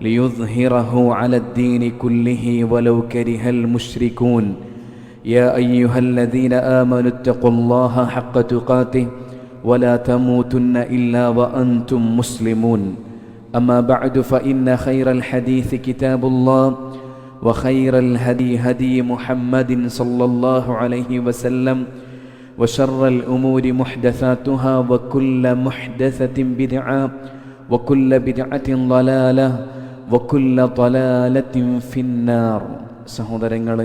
ليظهره على الدين كله ولو كره المشركون. يا أيها الذين آمنوا اتقوا الله حق تقاته ولا تموتن إلا وأنتم مسلمون. أما بعد فإن خير الحديث كتاب الله وخير الهدي هدي محمد صلى الله عليه وسلم وشر الأمور محدثاتها وكل محدثة بدعة وكل بدعة ضلالة വക്കുല്ല ഫിന്നാർ. സഹോദരങ്ങൾ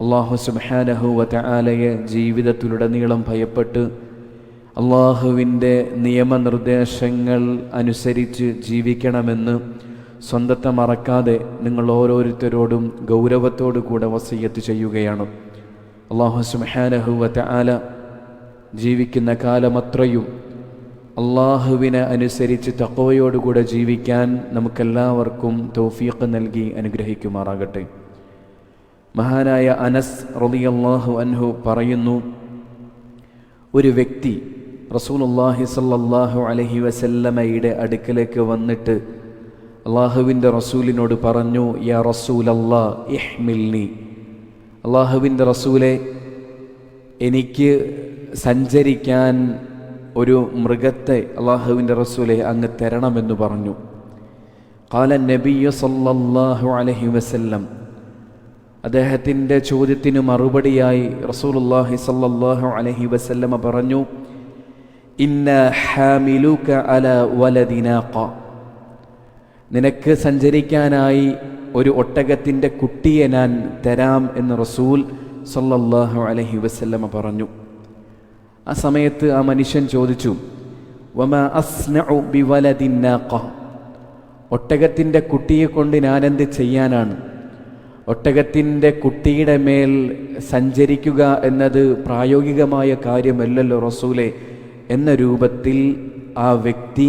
അള്ളാഹു സുബാനഹു വലയെ ജീവിതത്തിലുടനീളം ഭയപ്പെട്ട് അള്ളാഹുവിന്റെ നിയമനിർദ്ദേശങ്ങൾ അനുസരിച്ച് ജീവിക്കണമെന്ന് സ്വന്തത്തെ മറക്കാതെ നിങ്ങൾ ഓരോരുത്തരോടും ഗൗരവത്തോടു കൂടെ വസയ്യത്ത് ചെയ്യുകയാണ്. അള്ളാഹു സുബാനഹു വല ജീവിക്കുന്ന കാലമത്രയും അള്ളാഹുവിനെ അനുസരിച്ച് തക്കവയോടുകൂടെ ജീവിക്കാൻ നമുക്കെല്ലാവർക്കും തൗഫീഖ് നൽകി അനുഗ്രഹിക്കുമാറാകട്ടെ. മഹാനായ അനസ് റളിയല്ലാഹു അൻഹു പറയുന്നു ഒരു വ്യക്തി റസൂലുള്ളാഹി സല്ലല്ലാഹു അലഹി വസല്ലമയുടെ അടുക്കലേക്ക് വന്നിട്ട് അള്ളാഹുവിന്റെ റസൂലിനോട് പറഞ്ഞു യാ റസൂലല്ലാ ഇഹ്മിൽനി. അള്ളാഹുവിന്റെ റസൂലെ എനിക്ക് സഞ്ചരിക്കാൻ ഒരു മൃഗത്തെ അള്ളാഹുവിന്റെ റസൂലെ അങ്ങ് തരണമെന്ന് പറഞ്ഞു. കാല നബിയ സല്ലാഹു അലഹി വസല്ലം അദ്ദേഹത്തിന്റെ ചോദ്യത്തിന് മറുപടിയായി റസൂലുല്ലാഹി സല്ലാഹു അലഹി വസല്ലമ പറഞ്ഞു ഇന്ന ഹാമിലുക അല വലദിനാഖ നിനക്ക് സഞ്ചരിക്കാനായി ഒരു ഒട്ടകത്തിന്റെ കുട്ടിയെ ഞാൻ തരാം എന്ന് റസൂൽ സല്ലല്ലാഹു അലഹി വസല്ലമ പറഞ്ഞു. ആ സമയത്ത് ആ മനുഷ്യൻ ചോദിച്ചു അസ്നഉ ഒട്ടകത്തിന്റെ കുട്ടിയെ കൊണ്ട് ഞാനെന്ത് ചെയ്യാനാണ്? ഒട്ടകത്തിന്റെ കുട്ടിയുടെ മേൽ സഞ്ചരിക്കുക എന്നത് പ്രായോഗികമായ കാര്യമല്ലല്ലോ റസൂലെ. എന്ന രൂപത്തിൽ ആ വ്യക്തി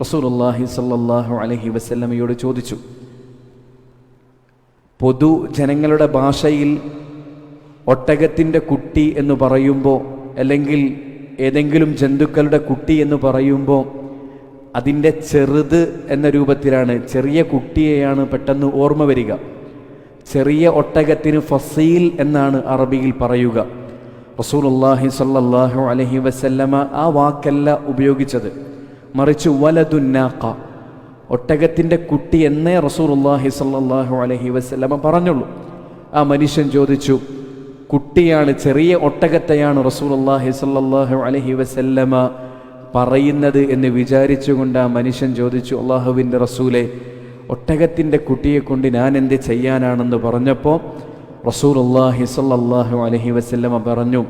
റസൂലുള്ളാഹി സ്വല്ലല്ലാഹു അലഹി വസല്ലമയോട് ചോദിച്ചു പൊതു ജനങ്ങളുടെ ഭാഷയിൽ ഒട്ടകത്തിന്റെ കുട്ടി എന്ന് പറയുമ്പോൾ അല്ലെങ്കിൽ ഏതെങ്കിലും ജന്തുക്കളുടെ കുട്ടി എന്ന് പറയുമ്പോൾ അതിന്റെ ചെറുത് എന്ന രൂപത്തിലാണ് ചെറിയ കുട്ടിയെയാണ് പെട്ടെന്ന് ഓർമ്മ വരിക. ചെറിയ ഒട്ടകത്തിന് ഫസീൽ എന്നാണ് അറബിയിൽ പറയുക. റസൂലുള്ളാഹി സല്ലാഹു അലഹി വസല്ലമ ആ വാക്കല്ല ഉപയോഗിച്ചത്. മറിച്ച് വലതുന്നാക്ക ഒട്ടകത്തിന്റെ കുട്ടി എന്നേ റസൂലുള്ളാഹി സല്ലാഹു അലഹി വസല്ലമ പറഞ്ഞുള്ളൂ. ആ മനുഷ്യൻ ചോദിച്ചു കുട്ടിയാണ് ചെറിയ ഒട്ടകത്തെയാണ് റസൂലുള്ളാഹി സ്വല്ലല്ലാഹു അലൈഹി വസല്ലമ പറയുന്നത് എന്ന് വിചാരിച്ചുകൊണ്ട് ആ മനുഷ്യൻ ചോദിച്ചു അള്ളാഹുവിന്റെ റസൂലെ ഒട്ടകത്തിന്റെ കുട്ടിയെ കൊണ്ട് ഞാൻ എന്ത് ചെയ്യാനാണെന്ന് പറഞ്ഞപ്പോൾ റസൂലുള്ളാഹി സ്വല്ലല്ലാഹു അലൈഹി വസല്ലമ പറഞ്ഞു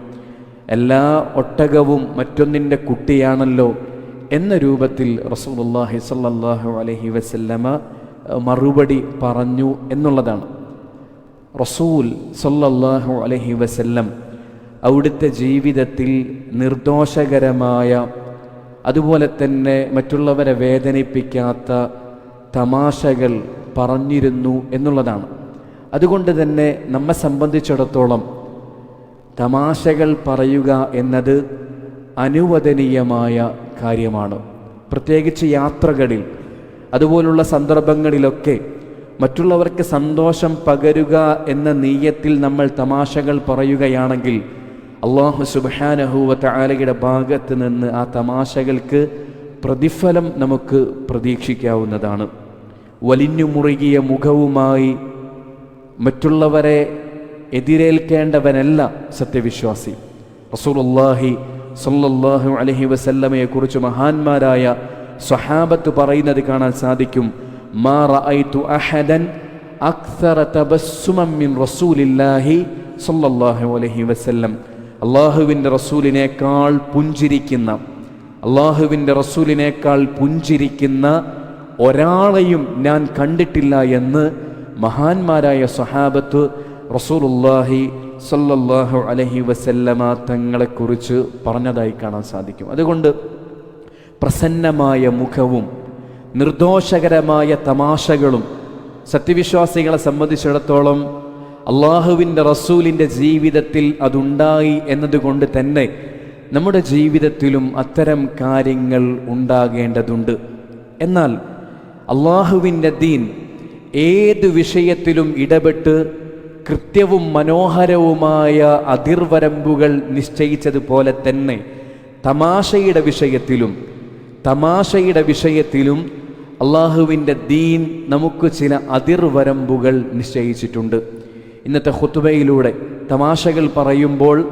എല്ലാ ഒട്ടകവും മറ്റൊന്നിന്റെ കുട്ടിയാണല്ലോ എന്ന രൂപത്തിൽ റസൂലുള്ളാഹി സ്വല്ലല്ലാഹു അലൈഹി വസല്ലമ മറുപടി പറഞ്ഞു എന്നുള്ളതാണ്. റസൂൽ സല്ലല്ലാഹു അലൈഹി വസല്ലം അവിടുത്തെ ജീവിതത്തിൽ നിർദോഷകരമായ അതുപോലെ തന്നെ മറ്റുള്ളവരെ വേദനിപ്പിക്കാത്ത തമാശകൾ പറഞ്ഞിരുന്നു എന്നുള്ളതാണ്. അതുകൊണ്ട് തന്നെ നമ്മെ സംബന്ധിച്ചിടത്തോളം തമാശകൾ പറയുക എന്നത് അനുവദനീയമായ കാര്യമാണ്. പ്രത്യേകിച്ച് യാത്രകളിൽ അതുപോലുള്ള സന്ദർഭങ്ങളിലൊക്കെ മറ്റുള്ളവർക്ക് സന്തോഷം പകരുക എന്ന നീയത്തിൽ നമ്മൾ തമാശകൾ പറയുകയാണെങ്കിൽ അള്ളാഹു സുബാനഹുവത്ത ആലയുടെ ഭാഗത്ത് നിന്ന് ആ തമാശകൾക്ക് പ്രതിഫലം നമുക്ക് പ്രതീക്ഷിക്കാവുന്നതാണ്. വലിഞ്ഞു മുറുകിയ മുഖവുമായി മറ്റുള്ളവരെ എതിരേൽക്കേണ്ടവനല്ല സത്യവിശ്വാസി. റസൂലുള്ളാഹി സല്ലല്ലാഹു അലഹി വസല്ലമയെക്കുറിച്ച് മഹാന്മാരായ സ്വഹാബത്ത് പറയുന്നത് കാണാൻ സാധിക്കും. മാ അഹദൻ അക്സറ തബസ്സുമം മിൻ റസൂലില്ലാഹി അലൈഹി വസല്ലം അള്ളാഹുവിന്റെ റസൂലിനേക്കാൾ പുഞ്ചിരിക്കുന്ന അള്ളാഹുവിന്റെ റസൂലിനേക്കാൾ പുഞ്ചിരിക്കുന്ന ഒരാളെയും ഞാൻ കണ്ടിട്ടില്ല എന്ന് മഹാന്മാരായ സഹാബത്ത് റസൂലുല്ലാഹി സല്ലല്ലാഹു അലഹി വസല്ലമ തങ്ങളെക്കുറിച്ച് പറഞ്ഞതായി കാണാൻ സാധിക്കും. അതുകൊണ്ട് പ്രസന്നമായ മുഖവും നിർദോഷകരമായ തമാശകളും സത്യവിശ്വാസികളെ സംബന്ധിച്ചിടത്തോളം അള്ളാഹുവിന്റെ റസൂലിന്റെ ജീവിതത്തിൽ അതുണ്ടായി എന്നതുകൊണ്ട് തന്നെ നമ്മുടെ ജീവിതത്തിലും അത്തരം കാര്യങ്ങൾ ഉണ്ടാകേണ്ടതുണ്ട്. എന്നാൽ അള്ളാഹുവിന്റെ ദീൻ ഏത് വിഷയത്തിലും ഇടപെട്ട് കൃത്യവും മനോഹരവുമായ അതിർവരമ്പുകൾ നിശ്ചയിച്ചതുപോലെ തന്നെ തമാശയുടെ വിഷയത്തിലും തമാശയുടെ വിഷയത്തിലും അള്ളാഹുവിന്റെ ദീൻ നമുക്ക് ചില അതിർവരമ്പുകൾ നിശ്ചയിച്ചിട്ടുണ്ട്. ഇന്നത്തെ ഹുത്തുബയിലൂടെ തമാശകൾ പറയുമ്പോൾ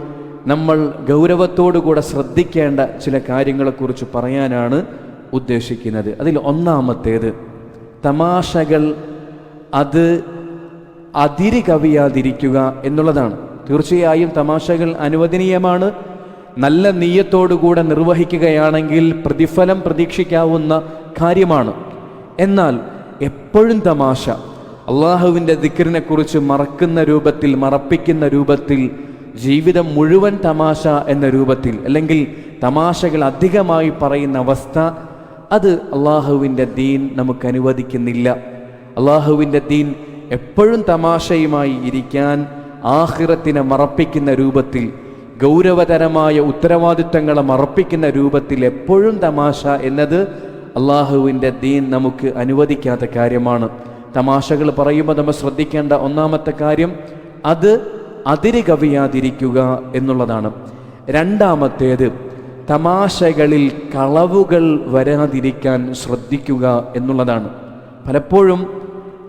നമ്മൾ ഗൗരവത്തോടുകൂടെ ശ്രദ്ധിക്കേണ്ട ചില കാര്യങ്ങളെക്കുറിച്ച് പറയാനാണ് ഉദ്ദേശിക്കുന്നത്. അതിൽ ഒന്നാമത്തേത് തമാശകൾ അത് അതിരി കവിയാതിരിക്കുക എന്നുള്ളതാണ്. തീർച്ചയായും തമാശകൾ അനുവദനീയമാണ് നല്ല നീയത്തോടുകൂടെ നിർവഹിക്കുകയാണെങ്കിൽ പ്രതിഫലം പ്രതീക്ഷിക്കാവുന്ന കാര്യമാണ്. എന്നാൽ എപ്പോഴും തമാശ. അള്ളാഹുവിന്റെ ദിക്കറിനെ കുറിച്ച് മറക്കുന്ന രൂപത്തിൽ മറപ്പിക്കുന്ന രൂപത്തിൽ ജീവിതം മുഴുവൻ തമാശ എന്ന രൂപത്തിൽ അല്ലെങ്കിൽ തമാശകൾ അധികമായി പറയുന്ന അവസ്ഥ അത് അള്ളാഹുവിന്റെ ദീൻ നമുക്ക് അനുവദിക്കുന്നില്ല. അള്ളാഹുവിന്റെ ദീൻ എപ്പോഴും തമാശയുമായി ഇരിക്കാൻ ആഹിറത്തിനെ മറപ്പിക്കുന്ന രൂപത്തിൽ ഗൗരവതരമായ ഉത്തരവാദിത്തങ്ങളെ മറപ്പിക്കുന്ന രൂപത്തിൽ എപ്പോഴും തമാശ എന്നത് അള്ളാഹുവിന്റെ ദീൻ നമുക്ക് അനുവദിക്കാത്ത കാര്യമാണ്. തമാശകൾ പറയുമ്പോൾ നമ്മൾ ശ്രദ്ധിക്കേണ്ട ഒന്നാമത്തെ കാര്യം അത് അതിരി കവിയാതിരിക്കുക എന്നുള്ളതാണ്. രണ്ടാമത്തേത് തമാശകളിൽ കളവുകൾ വരാതിരിക്കാൻ ശ്രദ്ധിക്കുക എന്നുള്ളതാണ്. പലപ്പോഴും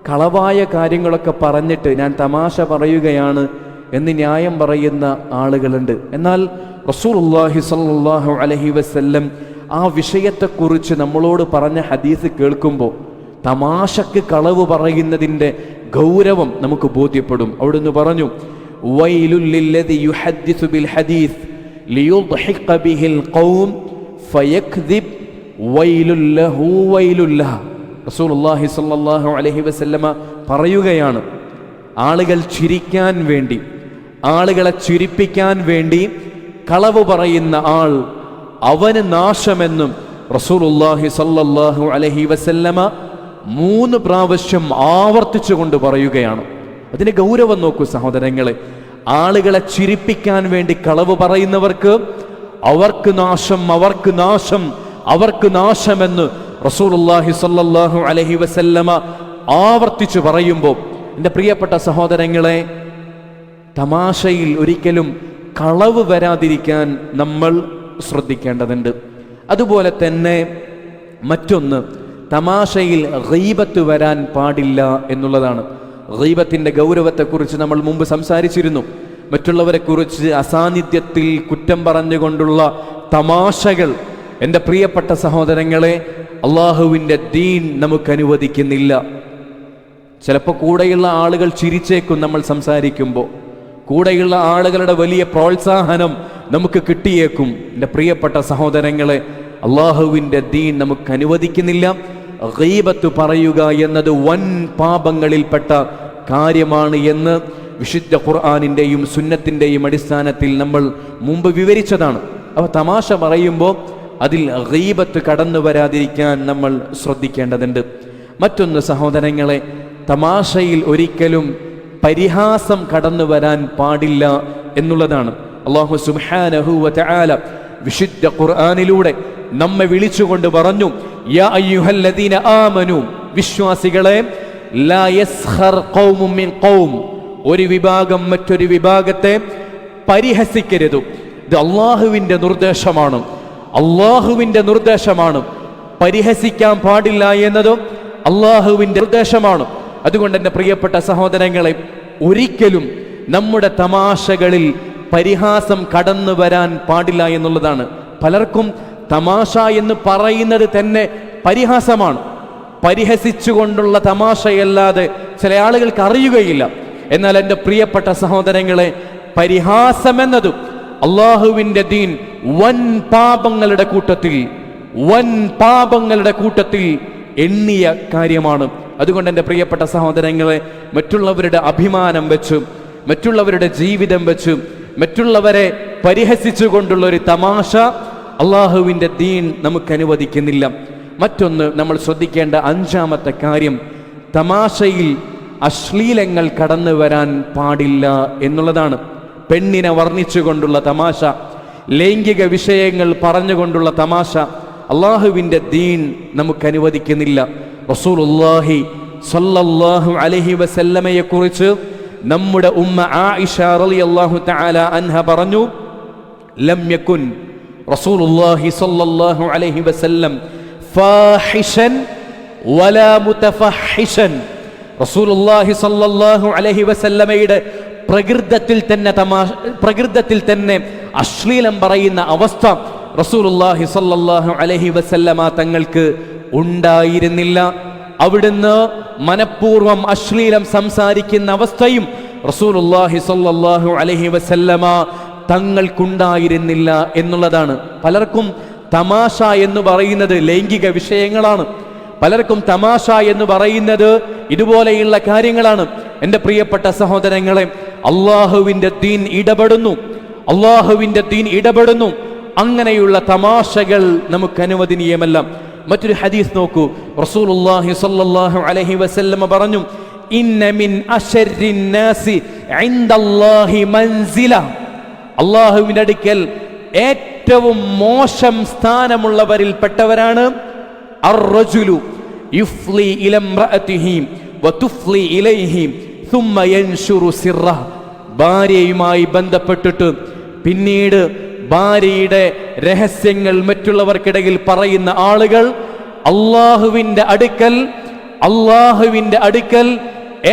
കളവായ കാര്യങ്ങളൊക്കെ പറഞ്ഞിട്ട് ഞാൻ തമാശ പറയുകയാണ് എന്ന് ന്യായം പറയുന്ന ആളുകളുണ്ട്. എന്നാൽ റസൂലുള്ളാഹി സ്വല്ലല്ലാഹു അലഹി വസ്ല്ലം ആ വിഷയത്തെക്കുറിച്ച് നമ്മളോട് പറഞ്ഞ ഹദീസ് കേൾക്കുമ്പോൾ തമാശക്ക് കളവ് പറയുന്നതിന്റെ ഗൗരവം നമുക്ക് ബോധ്യപ്പെടും. അവിടുന്ന് പറഞ്ഞു റസൂലുള്ളാഹി അലൈഹി വസല്ലമ പറയുകയാണ് ആളുകൾ ചിരിക്കാൻ വേണ്ടി ആളുകളെ ചുരിപ്പിക്കാൻ വേണ്ടി കളവ് പറയുന്ന ആൾ അവന് നാശമെന്നും റസൂലുള്ളാഹി സ്വല്ലല്ലാഹു അലഹി വസല്ലമ മൂന്ന് പ്രാവശ്യം ആവർത്തിച്ചു കൊണ്ട് പറയുകയാണ്. അതിന് ഗൗരവം നോക്കൂ സഹോദരങ്ങളെ. ആളുകളെ ചിരിപ്പിക്കാൻ വേണ്ടി കളവ് പറയുന്നവർക്ക് അവർക്ക് നാശം അവർക്ക് നാശം അവർക്ക് നാശമെന്ന് റസൂലുള്ളാഹി സ്വല്ലല്ലാഹു അലൈഹി വസല്ലമ ആവർത്തിച്ചു പറയുമ്പോൾ എന്റെ പ്രിയപ്പെട്ട സഹോദരങ്ങളെ തമാശയിൽ ഒരിക്കലും കളവ് വരാതിരിക്കാൻ നമ്മൾ ശ്രദ്ധിക്കേണ്ടതുണ്ട്. അതുപോലെ തന്നെ മറ്റൊന്ന് തമാശയിൽ റീബത്ത് വരാൻ പാടില്ല എന്നുള്ളതാണ്. റീബത്തിന്റെ ഗൗരവത്തെക്കുറിച്ച് നമ്മൾ മുമ്പ് സംസാരിച്ചിരുന്നു. മറ്റുള്ളവരെ കുറിച്ച് അസാന്നിധ്യത്തിൽ കുറ്റം പറഞ്ഞുകൊണ്ടുള്ള തമാശകൾ. എന്റെ പ്രിയപ്പെട്ട സഹോദരങ്ങളെ അള്ളാഹുവിന്റെ ദീൻ നമുക്ക് അനുവദിക്കുന്നില്ല. ചിലപ്പോൾ കൂടെയുള്ള ആളുകൾ ചിരിച്ചേക്കും നമ്മൾ സംസാരിക്കുമ്പോൾ കൂടെയുള്ള ആളുകളുടെ വലിയ പ്രോത്സാഹനം നമുക്ക് കിട്ടിയേക്കും. എന്റെ പ്രിയപ്പെട്ട സഹോദരങ്ങളെ അള്ളാഹുവിന്റെ ദീൻ നമുക്ക് അനുവദിക്കുന്നില്ല. റീബത്ത് പറയുക എന്നത് വൻ പാപങ്ങളിൽപ്പെട്ട കാര്യമാണ് എന്ന് വിശുദ്ധ ഖുർആാനിന്റെയും സുന്നത്തിന്റെയും അടിസ്ഥാനത്തിൽ നമ്മൾ മുമ്പ് വിവരിച്ചതാണ്. അപ്പോൾ തമാശ പറയുമ്പോൾ അതിൽ റീബത്ത് കടന്നു വരാതിരിക്കാൻ നമ്മൾ ശ്രദ്ധിക്കേണ്ടതുണ്ട്. മറ്റൊന്ന് സഹോദരങ്ങളെ തമാശയിൽ ഒരിക്കലും പരിഹാസം കടന്നു വരാൻ പാടില്ല എന്നുള്ളതാണ്. അള്ളാഹു സുബ്ഹാനഹു വതആല വിശുദ്ധ ഖുർആാനിലൂടെ നമ്മെ വിളിച്ചുകൊണ്ട് പറഞ്ഞു യാ അയ്യുഹല്ലദീന ആമനു വിശ്വാസികളെ ലാ മിൻ ഖൗം ഒരു വിഭാഗം മറ്റൊരു വിഭാഗത്തെ പരിഹസിക്കരുത്. ഇത് അള്ളാഹുവിന്റെ നിർദ്ദേശമാണ്. അള്ളാഹുവിന്റെ നിർദ്ദേശമാണ്. പരിഹസിക്കാൻ പാടില്ല എന്നതും അള്ളാഹുവിന്റെ നിർദ്ദേശമാണ്. അതുകൊണ്ട് എന്റെ പ്രിയപ്പെട്ട സഹോദരങ്ങളെ ഒരിക്കലും നമ്മുടെ തമാശകളിൽ പരിഹാസം കടന്നു വരാൻ പാടില്ല എന്നുള്ളതാണ്. പലർക്കും തമാശ എന്ന് പറയുന്നത് തന്നെ പരിഹാസമാണ്. പരിഹസിച്ചുകൊണ്ടുള്ള തമാശയല്ലാതെ ചില ആളുകൾക്ക് അറിയുകയില്ല. എന്നാൽ എന്റെ പ്രിയപ്പെട്ട സഹോദരങ്ങളെ പരിഹാസം പരിഹാസമെന്നതും അള്ളാഹുവിന്റെ ദീൻ വൻ പാപങ്ങളുടെ കൂട്ടത്തിൽ വൻ പാപങ്ങളുടെ കൂട്ടത്തിൽ എണ്ണിയ കാര്യമാണ്. അതുകൊണ്ട് എന്റെ പ്രിയപ്പെട്ട സഹോദരങ്ങളെ മറ്റുള്ളവരുടെ അഭിമാനം വെച്ചും മറ്റുള്ളവരുടെ ജീവിതം വെച്ചും മറ്റുള്ളവരെ പരിഹസിച്ചുകൊണ്ടുള്ള ഒരു തമാശ അള്ളാഹുവിന്റെ ദീൻ നമുക്ക് അനുവദിക്കുന്നില്ല. മറ്റൊന്ന് നമ്മൾ ശ്രദ്ധിക്കേണ്ട അഞ്ചാമത്തെ കാര്യം തമാശയിൽ അശ്ലീലങ്ങൾ കടന്നു വരാൻ പാടില്ല എന്നുള്ളതാണ്. പെണ്ണിനെ വർണിച്ചുകൊണ്ടുള്ള തമാശ ലൈംഗിക വിഷയങ്ങൾ പറഞ്ഞുകൊണ്ടുള്ള തമാശ അള്ളാഹുവിന്റെ ദീൻ നമുക്ക് അനുവദിക്കുന്നില്ല. റസൂലുള്ളാഹി സല്ലല്ലാഹു അലൈഹി വസല്ലമയെ കുറിച്ച് നമ്മുടെ ഉമ്മ ആയിഷ റളിയല്ലാഹു തആല അൻഹ പറഞ്ഞു ലം യകുൻ റസൂലുള്ളാഹി സല്ലല്ലാഹു അലൈഹി വസല്ലം ഫാഹിഷൻ വലാ മുതഫഹിഷൻ. റസൂലുള്ളാഹി സല്ലല്ലാഹു അലൈഹി വസല്ലമയുടെ പ്രകൃതത്തിൽ തന്നെ തമാശ പ്രകൃതത്തിൽ തന്നെ അശ്ലീലം പറയുന്ന അവസ്ഥ റസൂലുള്ളാഹി സല്ലല്ലാഹു അലൈഹി വസല്ലമ തങ്ങൾക്ക് ഉണ്ടായിരുന്നില്ല. അവിടുന്ന് മനഃപൂർവം അശ്ലീലം സംസാരിക്കുന്ന അവസ്ഥയും റസൂലുള്ളാഹി സ്വല്ലല്ലാഹു അലൈഹി വസല്ലമ തങ്ങൾക്കുണ്ടായിരുന്നില്ല എന്നുള്ളതാണ്. പലർക്കും തമാശ എന്ന് പറയുന്നത് ലൈംഗിക വിഷയങ്ങളാണ്. പലർക്കും തമാശ എന്ന് പറയുന്നത് ഇതുപോലെയുള്ള കാര്യങ്ങളാണ്. എന്റെ പ്രിയപ്പെട്ട സഹോദരങ്ങളെ അള്ളാഹുവിന്റെ ദീൻ ഇടപെടുന്നു. അള്ളാഹുവിന്റെ ദീൻ ഇടപെടുന്നു. അങ്ങനെയുള്ള തമാശകൾ നമുക്ക് അനുവദനീയമല്ല. മറ്റൊരു ഹദീസ് നോക്കൂ. റസൂലുള്ളാഹി സ്വല്ലല്ലാഹു അലൈഹി പറഞ്ഞു അള്ളാഹുവിന്റെ മിൻ ഇൻദല്ലാഹി മൻസില. അടുക്കൽ ഏറ്റവും മോശം സ്ഥാനമുള്ളവരിൽപ്പെട്ടവരാണ് അർറജുലു. വതുഫ്ലി ഇലൈഹി ഭാര്യയുമായി ബന്ധപ്പെട്ടിട്ട് പിന്നീട് ഭാര്യയുടെ രഹസ്യങ്ങൾ മറ്റുള്ളവർക്കിടയിൽ പറയുന്ന ആളുകൾ അള്ളാഹുവിന്റെ അടുക്കൽ അള്ളാഹുവിന്റെ അടുക്കൽ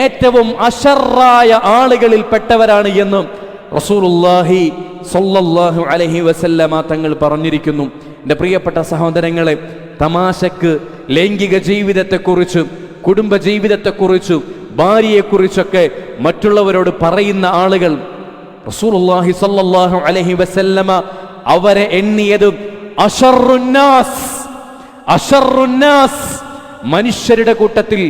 ഏറ്റവും അഷറായ ആളുകളിൽ പെട്ടവരാണ് എന്ന് റസൂലുള്ളാഹി സൊല്ലാഹു അലഹി വസല്ലമ തങ്ങൾ പറഞ്ഞിരിക്കുന്നു. എന്റെ പ്രിയപ്പെട്ട സഹോദരങ്ങളെ തമാശക്ക് ലൈംഗിക ജീവിതത്തെക്കുറിച്ചും കുടുംബ ജീവിതത്തെക്കുറിച്ചും ഭാര്യയെക്കുറിച്ചൊക്കെ മറ്റുള്ളവരോട് പറയുന്ന ആളുകൾ റസൂലുള്ളാഹി സ്വല്ലല്ലാഹു അലൈഹി വസല്ലമ അവരെ എണ്ണിയതും അഷറുന്നാസ് അഷറുന്നാസ് മനുഷ്യരുടെ കൂട്ടത്തിൽ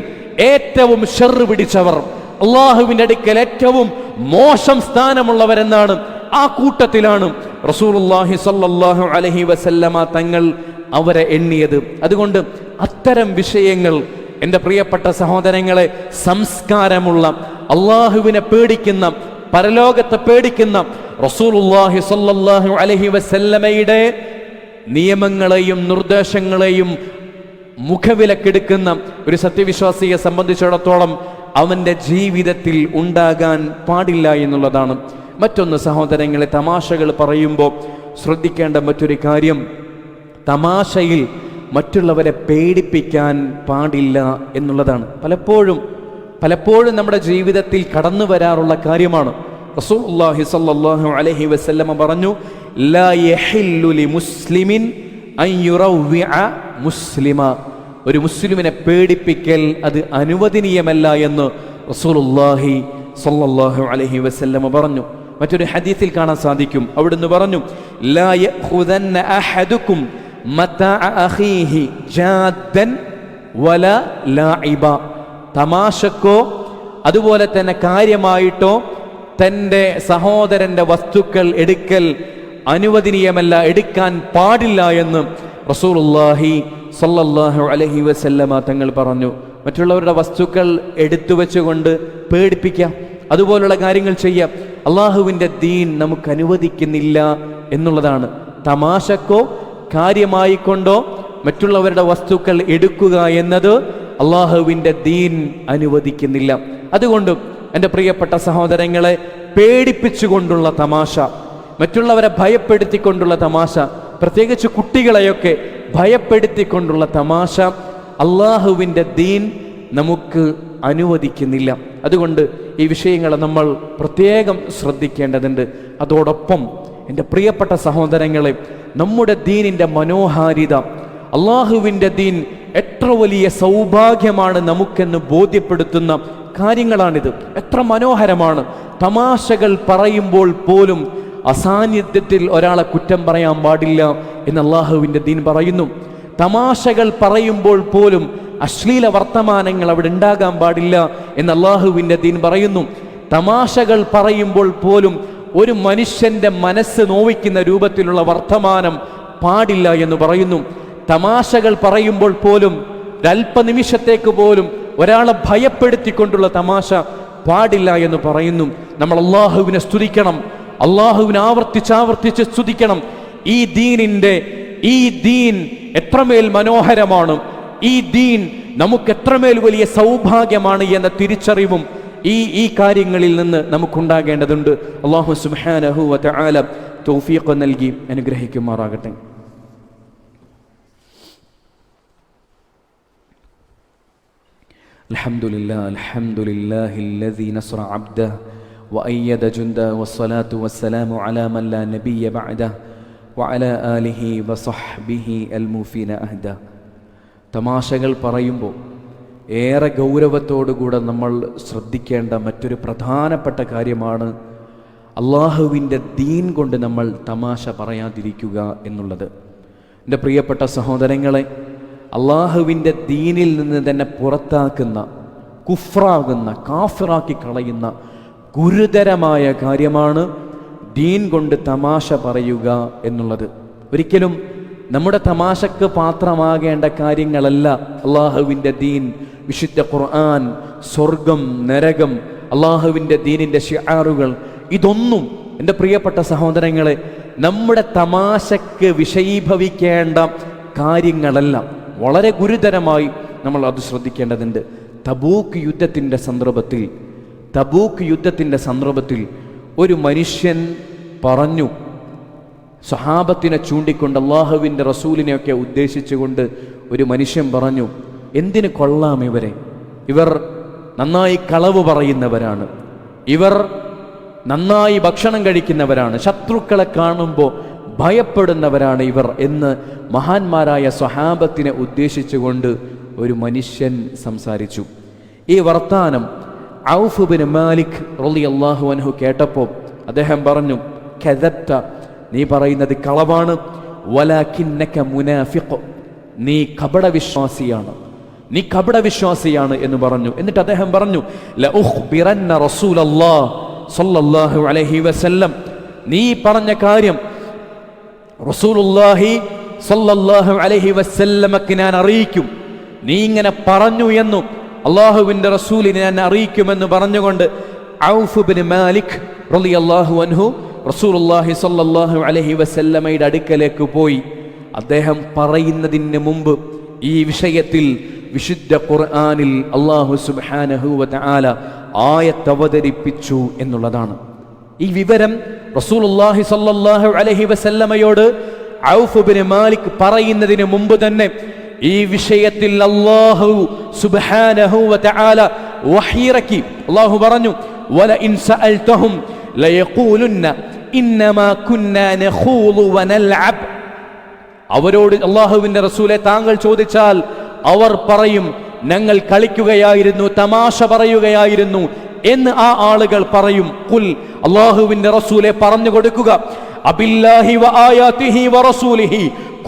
ഏറ്റവും ഷെറ് പിടിച്ചവർ. അള്ളാഹുവിന്റെ അടുക്കൽ ഏറ്റവും മോശം സ്ഥാനമുള്ളവരെന്നാണ് ആ കൂട്ടത്തിലാണ് റസൂലുള്ളാഹി സ്വല്ലല്ലാഹു അലൈഹി വസല്ലമ തങ്ങൾ അവരെ എണ്ണിയത്. അതുകൊണ്ട് അത്തരം വിഷയങ്ങൾ എന്റെ പ്രിയപ്പെട്ട സഹോദരങ്ങളെ സംസ്കാരമുള്ള അള്ളാഹുവിനെ പേടിക്കുന്ന പരലോകത്തെ പേടിക്കുന്ന വസല്ലമയുടെ നിയമങ്ങളെയും നിർദ്ദേശങ്ങളെയും മുഖവിലക്കെടുക്കുന്ന ഒരു സത്യവിശ്വാസിയെ സംബന്ധിച്ചിടത്തോളം അവന്റെ ജീവിതത്തിൽ ഉണ്ടാകാൻ പാടില്ല എന്നുള്ളതാണ്. മറ്റൊന്ന് സഹോദരങ്ങളെ തമാശകൾ പറയുമ്പോൾ ശ്രദ്ധിക്കേണ്ട മറ്റൊരു കാര്യം. തമാശയിൽ മറ്റുള്ളവരെ പേടിപ്പിക്കാൻ പാടില്ല എന്നുള്ളതാണ്. പലപ്പോഴും പലപ്പോഴും നമ്മുടെ ജീവിതത്തിൽ കടന്നു വരാറുള്ള കാര്യമാണ്. റസൂലുള്ളാഹി സ്വല്ലല്ലാഹു അലൈഹി വസല്ലമ പറഞ്ഞു മുസ്ലിമിൻ മുസ്ലിമ. ഒരു മുസ്ലിമിനെ പേടിപ്പിക്കൽ അത് അനുവദനീയമല്ല എന്ന് റസൂലുള്ളാഹി സ്വല്ലല്ലാഹു അലൈഹി വസല്ലം പറഞ്ഞു. മറ്റൊരു ഹദീസിൽ കാണാൻ സാധിക്കും. അവിടുന്ന് പറഞ്ഞു അഹദുക്കും തമാശക്കോ അതുപോലെ തന്നെ കാര്യമായിട്ടോ തന്റെ സഹോദരന്റെ വസ്തുക്കൾ എടുക്കൽ അനുവദനീയമല്ല എടുക്കാൻ പാടില്ല എന്ന് റസൂലുള്ളാഹി സല്ലല്ലാഹു അലഹി വസല്ലമ തങ്ങൾ പറഞ്ഞു. മറ്റുള്ളവരുടെ വസ്തുക്കൾ എടുത്തു വെച്ചുകൊണ്ട് പേടിപ്പിക്കാം. അതുപോലുള്ള കാര്യങ്ങൾ ചെയ്യാം. അള്ളാഹുവിന്റെ ദീൻ നമുക്ക് അനുവദിക്കുന്നില്ല എന്നുള്ളതാണ്. തമാശക്കോ കാര്യമായിക്കൊണ്ടോ മറ്റുള്ളവരുടെ വസ്തുക്കൾ എടുക്കുക എന്നത് അള്ളാഹുവിന്റെ ദീൻ അനുവദിക്കുന്നില്ല. അതുകൊണ്ട് എന്റെ പ്രിയപ്പെട്ട സഹോദരങ്ങളെ പേടിപ്പിച്ചുകൊണ്ടുള്ള തമാശ മറ്റുള്ളവരെ ഭയപ്പെടുത്തിക്കൊണ്ടുള്ള തമാശ പ്രത്യേകിച്ച് കുട്ടികളെയൊക്കെ ഭയപ്പെടുത്തിക്കൊണ്ടുള്ള തമാശ അള്ളാഹുവിന്റെ ദീൻ നമുക്ക് അനുവദിക്കുന്നില്ല. അതുകൊണ്ട് ഈ വിഷയങ്ങളെ നമ്മൾ പ്രത്യേകം ശ്രദ്ധിക്കേണ്ടതുണ്ട്. അതോടൊപ്പം എന്റെ പ്രിയപ്പെട്ട സഹോദരങ്ങളെ നമ്മുടെ ദീനിന്റെ മനോഹാരിത അള്ളാഹുവിന്റെ ദീൻ എത്ര വലിയ സൗഭാഗ്യമാണ് നമുക്കെന്ന് ബോധ്യപ്പെടുത്തുന്ന കാര്യങ്ങളാണിത്. എത്ര മനോഹരമാണ്. തമാശകൾ പറയുമ്പോൾ പോലും അസാന്നിധ്യത്തിൽ ഒരാളെ കുറ്റം പറയാൻ പാടില്ല എന്ന് അള്ളാഹുവിന്റെ ദീൻ പറയുന്നു. തമാശകൾ പറയുമ്പോൾ പോലും അശ്ലീല വർത്തമാനങ്ങൾ അവിടെ ഉണ്ടാകാൻ പാടില്ല എന്ന് അള്ളാഹുവിന്റെ ദീൻ പറയുന്നു. തമാശകൾ പറയുമ്പോൾ പോലും ഒരു മനുഷ്യന്റെ മനസ്സ് നോവിക്കുന്ന രൂപത്തിലുള്ള വർത്തമാനം പാടില്ല എന്ന് പറയുന്നു. തമാശകൾ പറയുമ്പോൾ പോലും ഒരല്പനിമിഷത്തേക്ക് പോലും ഒരാളെ ഭയപ്പെടുത്തിക്കൊണ്ടുള്ള തമാശ പാടില്ല എന്ന് പറയുന്നു. നമ്മൾ അള്ളാഹുവിനെ സ്തുതിക്കണം. അള്ളാഹുവിനെ ആവർത്തിച്ചാവർത്തിച്ച് സ്തുതിക്കണം. ഈ ദീനിന്റെ ഈ ദീൻ എത്രമേൽ മനോഹരമാണ്. ഈ ദീൻ നമുക്ക് എത്രമേൽ വലിയ സൗഭാഗ്യമാണ് എന്ന തിരിച്ചറിവും ഈ ഈ കാര്യങ്ങളിൽ നിന്ന് നമുക്കുണ്ടാകേണ്ടതുണ്ട്. അള്ളാഹു വതആല തൗഫീഖ് നൽകി അനുഗ്രഹിക്കുമാറാകട്ടെ. الحمد لله الحمد لله الذي نصر عبده وأيد جنده والصلاة والسلام على من لا نبي بعده وعلى آله وصحبه الموفين أهدا തമാശകൾ പറയുമ്പോൾ ഏറെ ഗൗരവത്തോടുകൂടെ നമ്മൾ ശ്രദ്ധിക്കേണ്ട മറ്റൊരു പ്രധാനപ്പെട്ട കാര്യമാണ് അള്ളാഹുവിൻ്റെ ദീൻ കൊണ്ട് നമ്മൾ തമാശ പറയാതിരിക്കുക എന്നുള്ളത് എൻ്റെ പ്രിയപ്പെട്ട സഹോദരങ്ങളെ അള്ളാഹുവിന്റെ ദീനിൽ നിന്ന് തന്നെ പുറത്താക്കുന്ന കുഫ്രാകുന്ന കാഫിറാക്കി കളയുന്ന ഗുരുതരമായ കാര്യമാണ് ദീൻ കൊണ്ട് തമാശ പറയുക എന്നുള്ളത്. ഒരിക്കലും നമ്മുടെ തമാശക്ക് പാത്രമാകേണ്ട കാര്യങ്ങളല്ല അള്ളാഹുവിന്റെ ദീൻ. വിശുദ്ധ ഖുർആൻ സ്വർഗം നരകം അള്ളാഹുവിന്റെ ദീനിന്റെ ഷിയാറുകൾ ഇതൊന്നും എന്റെ പ്രിയപ്പെട്ട സഹോദരങ്ങളെ നമ്മുടെ തമാശക്ക് വിഷയീഭവിക്കേണ്ട കാര്യങ്ങളല്ല. വളരെ ഗുരുതരമായി നമ്മൾ അത് ശ്രദ്ധിക്കേണ്ടതുണ്ട്. തബൂക്ക് യുദ്ധത്തിന്റെ സന്ദർഭത്തിൽ തബൂക്ക് യുദ്ധത്തിന്റെ സന്ദർഭത്തിൽ ഒരു മനുഷ്യൻ പറഞ്ഞു സ്വഹാബത്തിനെ ചൂണ്ടിക്കൊണ്ട് അള്ളാഹുവിന്റെ റസൂലിനെയൊക്കെ ഉദ്ദേശിച്ചുകൊണ്ട് ഒരു മനുഷ്യൻ പറഞ്ഞു എന്തിന് കൊള്ളാം ഇവരെ? ഇവർ നന്നായി കളവ് പറയുന്നവരാണ്. ഇവർ നന്നായി ഭക്ഷണം കഴിക്കുന്നവരാണ്. ശത്രുക്കളെ കാണുമ്പോൾ ഭയപ്പെടുന്നവരാണ് ഇവർ എന്ന് മഹാന്മാരായ സ്വഹാബത്തിനെ ഉദ്ദേശിച്ചുകൊണ്ട് ഒരു മനുഷ്യൻ സംസാരിച്ചു. ഈ വർത്താനം ഔഫ് ബിൻ മാലിക് റൊലി അള്ളാഹു അൻഹു കേട്ടപ്പോൾ അദ്ദേഹം പറഞ്ഞു കെതത്ത നീ പറയുന്നത് കളവാണ്. വലാഖിന്നക്ക മുനാഫിഖ്. നീ കപടവിശ്വാസിയാണ്. നീ കപടവിശ്വാസിയാണ് എന്ന് പറഞ്ഞു. എന്നിട്ട് അദ്ദേഹം പറഞ്ഞു റസൂലല്ലാഹ് സ്വല്ലല്ലാഹു അലൈഹി വസല്ലം. നീ പറഞ്ഞ കാര്യം റസൂലുള്ളാഹി സല്ലല്ലാഹു അലൈഹി വസല്ലമക്ക് ഞാൻ അറിയിക്കും. നീ ഇങ്ങനെ പറഞ്ഞു എന്നും അള്ളാഹുവിന്റെ റസൂലിനെ ഞാൻ അറിയിക്കുമെന്ന് പറഞ്ഞുകൊണ്ട് ഔഫ് ബിൻ മാലിക് റളിയല്ലാഹു അൻഹു റസൂലുള്ളാഹി സല്ലല്ലാഹു അലൈഹി വസല്ലമയുടെ അടുക്കലേക്ക് പോയി. അദ്ദേഹം പറയുന്നതിന് മുമ്പ് ഈ വിഷയത്തിൽ വിശുദ്ധ ഖുർആനിൽ അള്ളാഹു വതആല ആയത്ത് അവതരിപ്പിച്ചു എന്നുള്ളതാണ്. ഈ വിവരം റസൂലുള്ളാഹി സല്ലല്ലാഹു അലൈഹി വസല്ലമയോട് ഔഫ് ബിൻ മാലിക് പറയുന്നതിന് മുമ്പ് തന്നെ ഈ വിഷയത്തിൽ അല്ലാഹു സുബ്ഹാനഹു വതആല വഹീറക്കി അല്ലാഹു പറഞ്ഞു വല ഇൻ സഅൽതഹും ലയഖൂലുന്ന ഇന്നമാ കുന്നാ നഖൂളു വനൽഅബ്. അവരോട് അള്ളാഹുവിന്റെ റസൂലെ താങ്കൾ ചോദിച്ചാൽ അവർ പറയും ഞങ്ങൾ കളിക്കുകയായിരുന്നു തമാശ പറയുകയായിരുന്നു എന്ന് ആ ആളുകൾ പറയും. കുൽ അള്ളാഹുവിന്റെ റസൂലെ പറഞ്ഞു കൊടുക്കുക. അബില്ലാഹി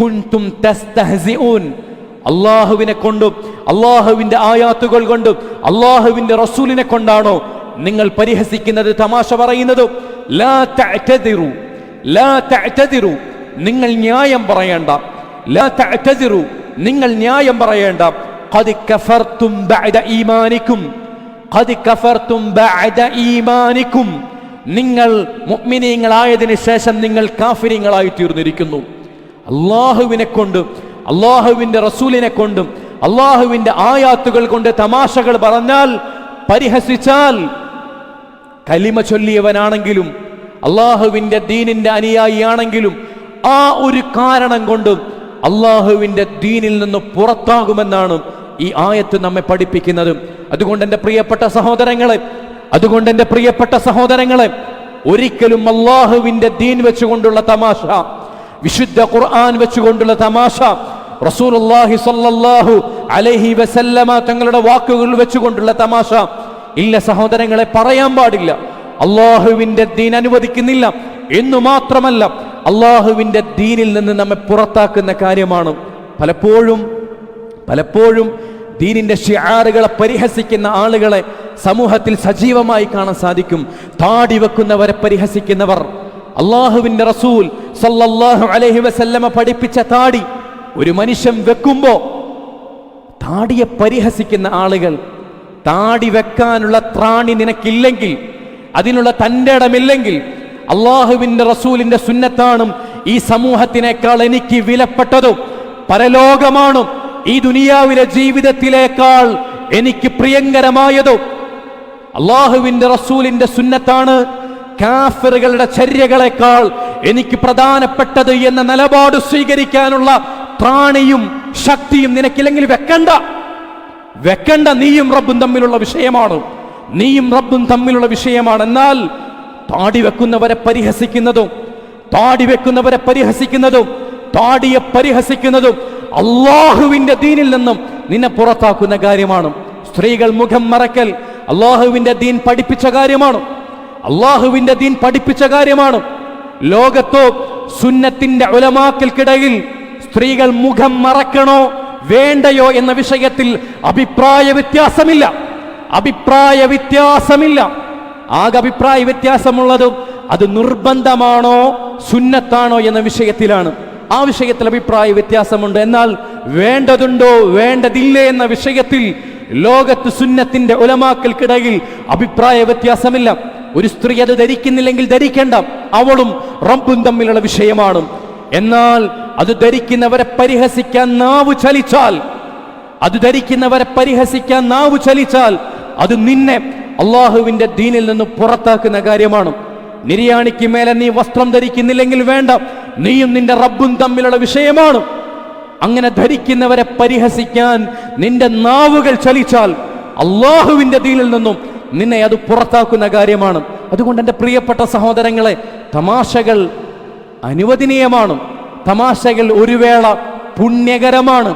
കുൻതും അള്ളാഹുവിനെ കൊണ്ടും അള്ളാഹുവിന്റെ ആയാത്തുകൾ കൊണ്ടും അള്ളാഹുവിന്റെ റസൂലിനെ കൊണ്ടാണോ നിങ്ങൾ പരിഹസിക്കുന്നത് തമാശ പറയുന്നത്? ലാ തഅ്തദിറു ലാ തഅ്തദിറു നിങ്ങൾ ന്യായം പറയേണ്ട. ലാ തഅ്തദിറു നിങ്ങൾ ന്യായം പറയേണ്ട. ഖദ് കഫർതും ബഅദ ഈമാനിക്കും. ഈമാനിക്കും. നിങ്ങൾ മുഗ്മിനീങ്ങളായതിനു ശേഷം നിങ്ങൾ കാഫിരിങ്ങളായി തീർന്നിരിക്കുന്നു. അള്ളാഹുവിനെ കൊണ്ട് അള്ളാഹുവിന്റെ റസൂലിനെ കൊണ്ടും അള്ളാഹുവിന്റെ ആയാത്തുകൾ കൊണ്ട് തമാശകൾ പറഞ്ഞാൽ പരിഹസിച്ചാൽ കലിമ ചൊല്ലിയവനാണെങ്കിലും അള്ളാഹുവിന്റെ ദീനിന്റെ അനുയായിയാണെങ്കിലും ആ ഒരു കാരണം കൊണ്ട് അള്ളാഹുവിന്റെ ദീനിൽ നിന്ന് പുറത്താകുമെന്നാണ് ഈ ആയത്ത് നമ്മെ പഠിപ്പിക്കുന്നത്. അതുകൊണ്ട് എന്റെ പ്രിയപ്പെട്ട സഹോദരങ്ങളെ അതുകൊണ്ട് എന്റെ പ്രിയപ്പെട്ട സഹോദരങ്ങളെ ഒരിക്കലും അള്ളാഹുവിന്റെ ദീൻ വെച്ചുകൊണ്ടുള്ള തമാശ വിശുദ്ധ ഖുർആൻ വെച്ചുകൊണ്ടുള്ള തമാശ റസൂലുള്ളാഹി സ്വല്ലല്ലാഹു അലൈഹി വസല്ലമ തങ്ങളുടെ വാക്കുകൾ വെച്ചുകൊണ്ടുള്ള തമാശ. ഇല്ല സഹോദരങ്ങളെ പറയാൻ പാടില്ല. അള്ളാഹുവിന്റെ ദീൻ അനുവദിക്കുന്നില്ല. എന്നു മാത്രമല്ല അള്ളാഹുവിന്റെ ദീനിൽ നിന്ന് നമ്മെ പുറത്താക്കുന്ന കാര്യമാണ്. പലപ്പോഴും പലപ്പോഴും ദീനിന്റെ ഷിയാറുകളെ പരിഹസിക്കുന്ന ആളുകളെ സമൂഹത്തിൽ സജീവമായി കാണാൻ സാധിക്കും. താടി വെക്കുന്നവരെ പരിഹസിക്കുന്നവർ. അള്ളാഹുവിന്റെ റസൂൽ സല്ലല്ലാഹു അലൈഹി വസല്ലമ പഠിപ്പിച്ച താടി ഒരു മനുഷ്യൻ വെക്കുമ്പോ താടിയെ പരിഹസിക്കുന്ന ആളുകൾ താടി വെക്കാനുള്ള ത്രാണി നിനക്കില്ലെങ്കിൽ അതിനുള്ള തന്റെ ഇടമില്ലെങ്കിൽ അള്ളാഹുവിന്റെ റസൂലിന്റെ സുന്നത്താണും ഈ സമൂഹത്തിനേക്കാൾ എനിക്ക് വിലപ്പെട്ടതും പരലോകമാണും. ഈ ദുനിയാവിലെ ജീവിതത്തിലേക്കാൾ എനിക്ക് പ്രിയങ്കരമായതോ അള്ളാഹുവിന്റെ റസൂലിന്റെ സുന്നത്താണ് കാഫറുകളുടെ ചര്യകളെക്കാൾ എനിക്ക് പ്രധാനപ്പെട്ടത് എന്ന നിലപാട് സ്വീകരിക്കാനുള്ള ത്രാണിയും ശക്തിയും നിനക്കില്ലെങ്കിൽ വെക്കണ്ട. വെക്കണ്ട നീയും റബ്ബും തമ്മിലുള്ള വിഷയമാണ്. നീയും റബ്ബും തമ്മിലുള്ള വിഷയമാണ്. എന്നാൽ താടി വെക്കുന്നവരെ പരിഹസിക്കുന്നതും താടി വെക്കുന്നവരെ പരിഹസിക്കുന്നതും താടിയെ പരിഹസിക്കുന്നതും അള്ളാഹുവിന്റെ ദീനിൽ നിന്നും നിന്നെ പുറത്താക്കുന്ന കാര്യമാണ്. സ്ത്രീകൾ മുഖം മറക്കൽ അള്ളാഹുവിന്റെ ദീൻ പഠിപ്പിച്ച കാര്യമാണ്. അള്ളാഹുവിന്റെ ദീൻ പഠിപ്പിച്ച കാര്യമാണ്. ലോകത്തോ സുന്നത്തിന്റെ ഉലമാക്കൽക്കിടയിൽ സ്ത്രീകൾ മുഖം മറക്കണോ വേണ്ടയോ എന്ന വിഷയത്തിൽ അഭിപ്രായ വ്യത്യാസമില്ല. അഭിപ്രായ വ്യത്യാസമില്ല. ആകെ അഭിപ്രായ വ്യത്യാസമുള്ളതും അത് നിർബന്ധമാണോ സുന്നത്താണോ എന്ന വിഷയത്തിലാണ്. ആ വിഷയത്തിൽ അഭിപ്രായ വ്യത്യാസമുണ്ട്. എന്നാൽ വേണ്ടതുണ്ടോ വേണ്ടതില്ലേ എന്ന വിഷയത്തിൽ ലോകത്ത് സുന്നത്തിന്റെ ഉലമാക്കൾക്കിടയിൽ അഭിപ്രായ വ്യത്യാസമില്ല. ഒരു സ്ത്രീ അത് ധരിക്കുന്നില്ലെങ്കിൽ ധരിക്കേണ്ട. അവളും റബ്ബും തമ്മിലുള്ള വിഷയമാണ്. എന്നാൽ അത് ധരിക്കുന്നവരെ പരിഹസിക്കാൻ നാവ് ചലിച്ചാൽ അത് ധരിക്കുന്നവരെ പരിഹസിക്കാൻ നാവ് ചലിച്ചാൽ അത് നിന്നെ അള്ളാഹുവിന്റെ ദീനിൽ നിന്ന് പുറത്താക്കുന്ന കാര്യമാണ്. നിര്യാണിക്ക് മേലെ നീ വസ്ത്രം ധരിക്കുന്നില്ലെങ്കിൽ വേണ്ട. നീയും നിന്റെ റബ്ബും തമ്മിലുള്ള വിഷയമാണ്. അങ്ങനെ ധരിക്കുന്നവരെ പരിഹസിക്കാൻ നിന്റെ നാവുകൾ ചലിച്ചാൽ അള്ളാഹുവിന്റെ ദീനിൽ നിന്നും നിന്നെ അത് പുറത്താക്കുന്ന കാര്യമാണ്. അതുകൊണ്ട് എന്റെ പ്രിയപ്പെട്ട സഹോദരങ്ങളെ തമാശകൾ അനുവദനീയമാണ്. തമാശകൾ ഒരു വേള പുണ്യകരമാണ്.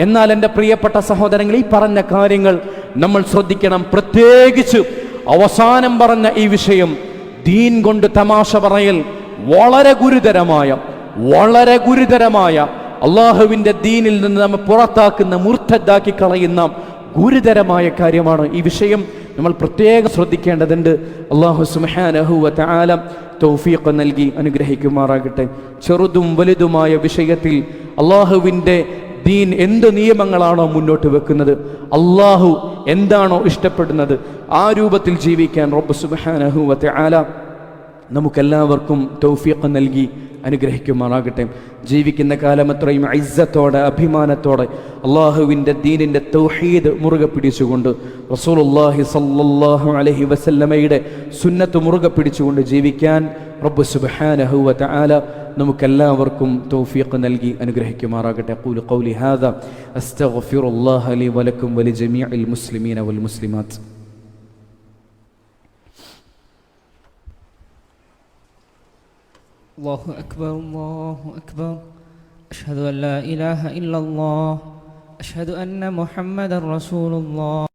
എന്നാൽ എന്റെ പ്രിയപ്പെട്ട സഹോദരങ്ങൾ ഈ പറഞ്ഞ കാര്യങ്ങൾ നമ്മൾ ശ്രദ്ധിക്കണം. പ്രത്യേകിച്ച് അവസാനം പറഞ്ഞ ഈ വിഷയം ദീൻ കൊണ്ട് തമാശ പറയൽ വളരെ ഗുരുതരമായ വളരെ ഗുരുതരമായ അള്ളാഹുവിന്റെ ദീനിൽ നിന്ന് നമ്മെ പുറത്താക്കുന്ന മുർത്തദ്ദാക്കി കളയുന്ന ഗുരുതരമായ കാര്യമാണ് ഈ വിഷയം. നമ്മൾ പ്രത്യേകം ശ്രദ്ധിക്കേണ്ടതുണ്ട്. അള്ളാഹു സുഹാനഹുവ താല തൗഫീഖ് നൽകി അനുഗ്രഹിക്കുമാറാകട്ടെ. ചെറുതും വലുതുമായ വിഷയത്തിൽ അള്ളാഹുവിന്റെ ദീൻ എന്ത് നിയമങ്ങളാണോ മുന്നോട്ട് വെക്കുന്നത്? അള്ളാഹു എന്താണോ ഇഷ്ടപ്പെടുന്നത്? ആ രൂപത്തിൽ ജീവിക്കാൻ റബ്ബ് സുബാനഹുവത്തെ ആല നമുക്കെല്ലാവർക്കും തൗഫീഖ് നൽകി അനുഗ്രഹിക്കുമാറാകട്ടെ. ജീവിക്കുന്ന കാലം അത്രയും ഐസത്തോടെ അഭിമാനത്തോടെ അള്ളാഹുവിന്റെ ദീനിന്റെ തൗഹീദ് മുറുകെ പിടിച്ചുകൊണ്ട് റസൂലുള്ളാഹി സല്ലല്ലാഹു അലൈഹി വസല്ലമയുടെ സുന്നത്ത് മുറുകെ പിടിച്ചുകൊണ്ട് ജീവിക്കാൻ റബ്ബ് സുബ്ഹാനഹു വ തആല നമുക്കെല്ലാവർക്കും തൗഫീഖ് നൽകി അനുഗ്രഹിക്കുമാറാകട്ടെ ഖൂലു ഖൗലി ഹാദാ അസ്തഗ്ഫിറുല്ലാഹ ലി വലക്കും വലി ജമീഇൽ മുസ്ലിമീന വൽ മുസ്ലിമാത്ത് الله أكبر الله أكبر أشهد أن لا إله إلا الله أشهد أن محمد رسول الله